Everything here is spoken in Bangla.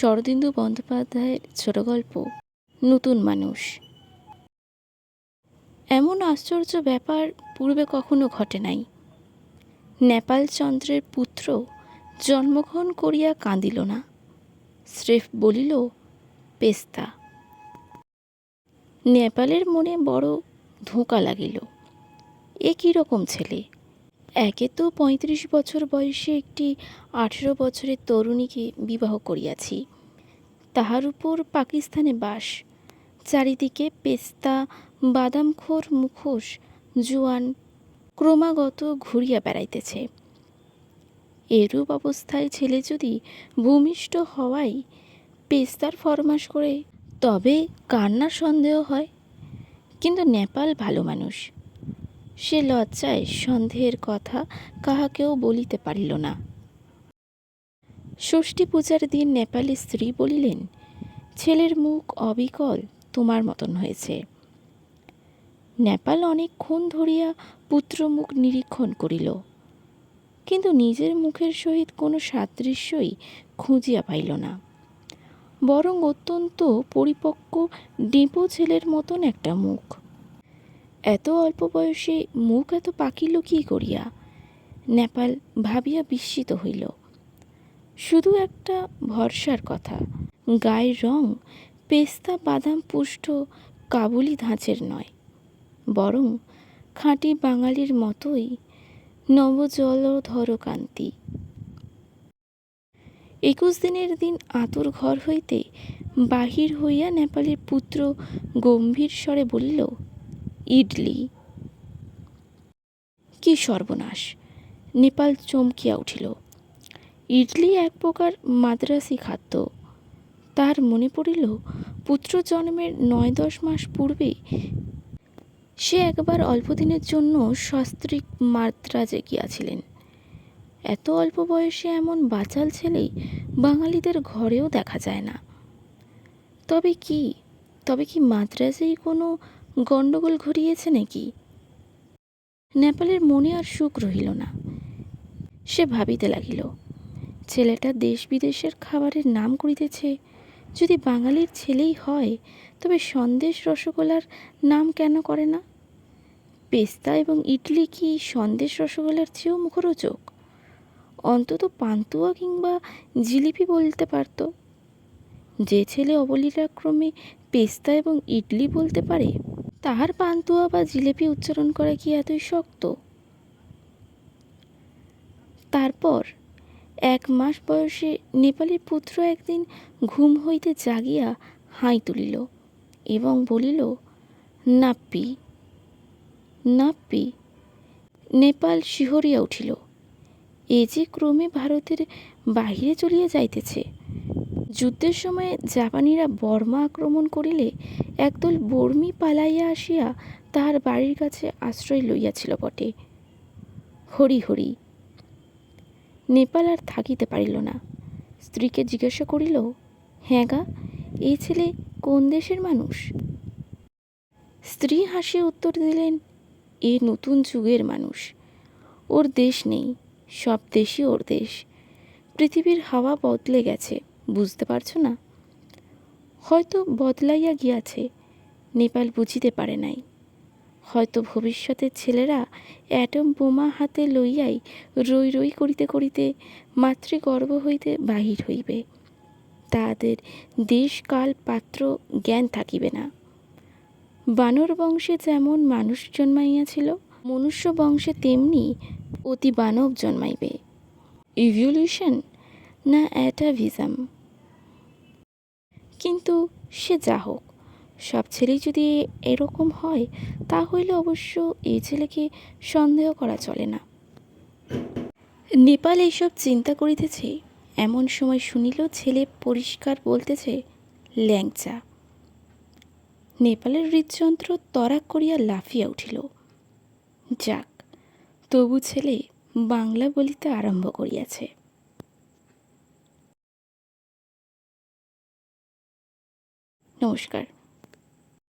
শরদিন্দু বন্দ্যোপাধ্যায়ের ছোট গল্প, নতুন মানুষ। এমন আশ্চর্য ব্যাপার পূর্বে কখনো ঘটে নাই। নেপাল চন্দ্রের পুত্র জন্মগ্রহণ করিয়া কাঁদিল না। স্রেফ বলিল, পেস্তা। নেপালের মনে বড় ধোঁকা লাগিল। এ কী রকম ছেলে? একে তো পঁয়ত্রিশ বছর বয়সে একটি আঠেরো বছরের তরুণীকে বিবাহ করিয়াছি। তাহার উপর পাকিস্তানে বাস। চারিদিকে পেস্তা, বাদামখোর মুখোশ, জোয়ান ক্রমাগত ঘুরিয়া বেড়াইতেছে। এরূপ অবস্থায় ছেলে যদি ভূমিষ্ঠ হওয়াই পেস্তার ফরমাস করে, তবে কান্না সন্দেহ হয়। কিন্তু নেপাল ভালো মানুষ। সে লজ্জায় সন্দেহের কথা কাহাকেও বলিতে পারিল না। ষষ্ঠী পূজার দিন নেপালি স্ত্রী বলিলেন, ছেলের মুখ অবিকল তোমার মতন হয়েছে। নেপাল অনেকক্ষণ ধরিয়া পুত্রমুখ নিরীক্ষণ করিল। কিন্তু নিজের মুখের সহিত কোনো সাদৃশ্যই খুঁজিয়া পাইল না। বরং অত্যন্ত পরিপক্ক, ডিপো ছেলের মতন একটা মুখ। এত অল্প বয়সে মুখ এত পাকিল কী করিয়া নেপাল ভাবিয়া বিস্মিত হইল। শুধু একটা ভরসার কথা, গায়ের রং পেস্তা বাদাম পুষ্ট কাবুলি ধাঁচের নয়, বরং খাঁটি বাঙালির মতোই নবজলধর কান্তি একুশ দিনের দিন আতুর ঘর হইতে বাহির হইয়া নেপালের পুত্র গম্ভীর স্বরে বলিল ইডলি। কি সর্বনাশ, নেপাল চমকিয়া উঠিল। ইডলি এক প্রকার মাদ্রাসি খাদ্য। তার মনে পড়িল, পুত্র জন্মের নয় দশ মাস পূর্বে সে একবার অল্পদিনের জন্য সস্ত্রিক মাদ্রাজে গিয়াছিলেন এত অল্প বয়সে এমন বাচাল ছেলেই বাঙালিদের ঘরেও দেখা যায় না। তবে কি তবে কি মাদ্রাজেই কোনো গণ্ডগোল ঘুরিয়েছে নাকি? নেপালের মনে আর সুখ রহিল না। সে ভাবিতে লাগিল, ছেলেটা দেশ বিদেশের খাবারের নাম করিতেছে। যদি বাঙালির ছেলেই হয়, তবে সন্দেশ রসগোল্লার নাম কেন করে না? পেস্তা এবং ইডলি কি সন্দেশ রসগোলার চেয়েও মুখরোচক? অন্তত পান্তুয়া কিংবা জিলিপি বলতে পারত। যে ছেলে অবলীলাক্রমে পেস্তা এবং ইডলি বলতে পারে তাহার পান্তুয়া বা জিলিপি উচ্চারণ করা কি এতই শক্ত? তারপর, এক মাস বয়সে নেপালের পুত্র একদিন ঘুম হইতে জাগিয়া হাই তুলিল এবং বলিল, নাপ্পি নাপ্পি, নেপাল শিহরিয়া উঠিল। এ যে ক্রমে ভারতের বাহিরে চলিয়া যাইতেছে। যুদ্ধের সময় জাপানিরা বর্মা আক্রমণ করিলে একদল বর্মী পালাইয়া আসিয়া তাহার বাড়ির কাছে আশ্রয় লইয়াছিল বটে। হরি হরি। নেপাল আর থাকিতে পারিল না। স্ত্রীকে জিজ্ঞাসা করিল হ্যাঁ গা, এই ছেলে কোন দেশের মানুষ? স্ত্রী হাসিয়া উত্তর দিলেন, এ নতুন যুগের মানুষ। ওর দেশ নেই, সব দেশই ওর দেশ। পৃথিবীর হাওয়া বদলে গেছে। বুঝতে পারছ না? হয়তো বদলাইয়া গিয়াছে, নেপাল বুঝিতে পারে নাই। হয়তো ভবিষ্যতের ছেলেরা অ্যাটম বোমা হাতে লইয়াই রই রই করিতে করিতে মাতৃগর্ভ হইতে বাহির হইবে। তাহাদের দেশ কাল পাত্র জ্ঞান থাকিবে না। বানর বংশে যেমন মানুষ জন্মাইয়াছিল, মনুষ্য বংশে তেমনি অতি বানব জন্মাইবে। ইভলিউশন না অ্যাটাভিজম? কিন্তু সে যা হোক, সব ছেলেই যদি এরকম হয় তা হইলে অবশ্য এই ছেলেকে সন্দেহ করা চলে না। নেপাল এইসব চিন্তা করিতেছে, এমন সময় শুনিল ছেলে পরিষ্কার বলতেছে, ল্যাংচা। নেপালের হৃদযন্ত্র তরাক করিয়া লাফিয়া উঠিল। যাক, তবু ছেলে, বাংলা বলিতে আরম্ভ করিয়াছে। নমস্কার।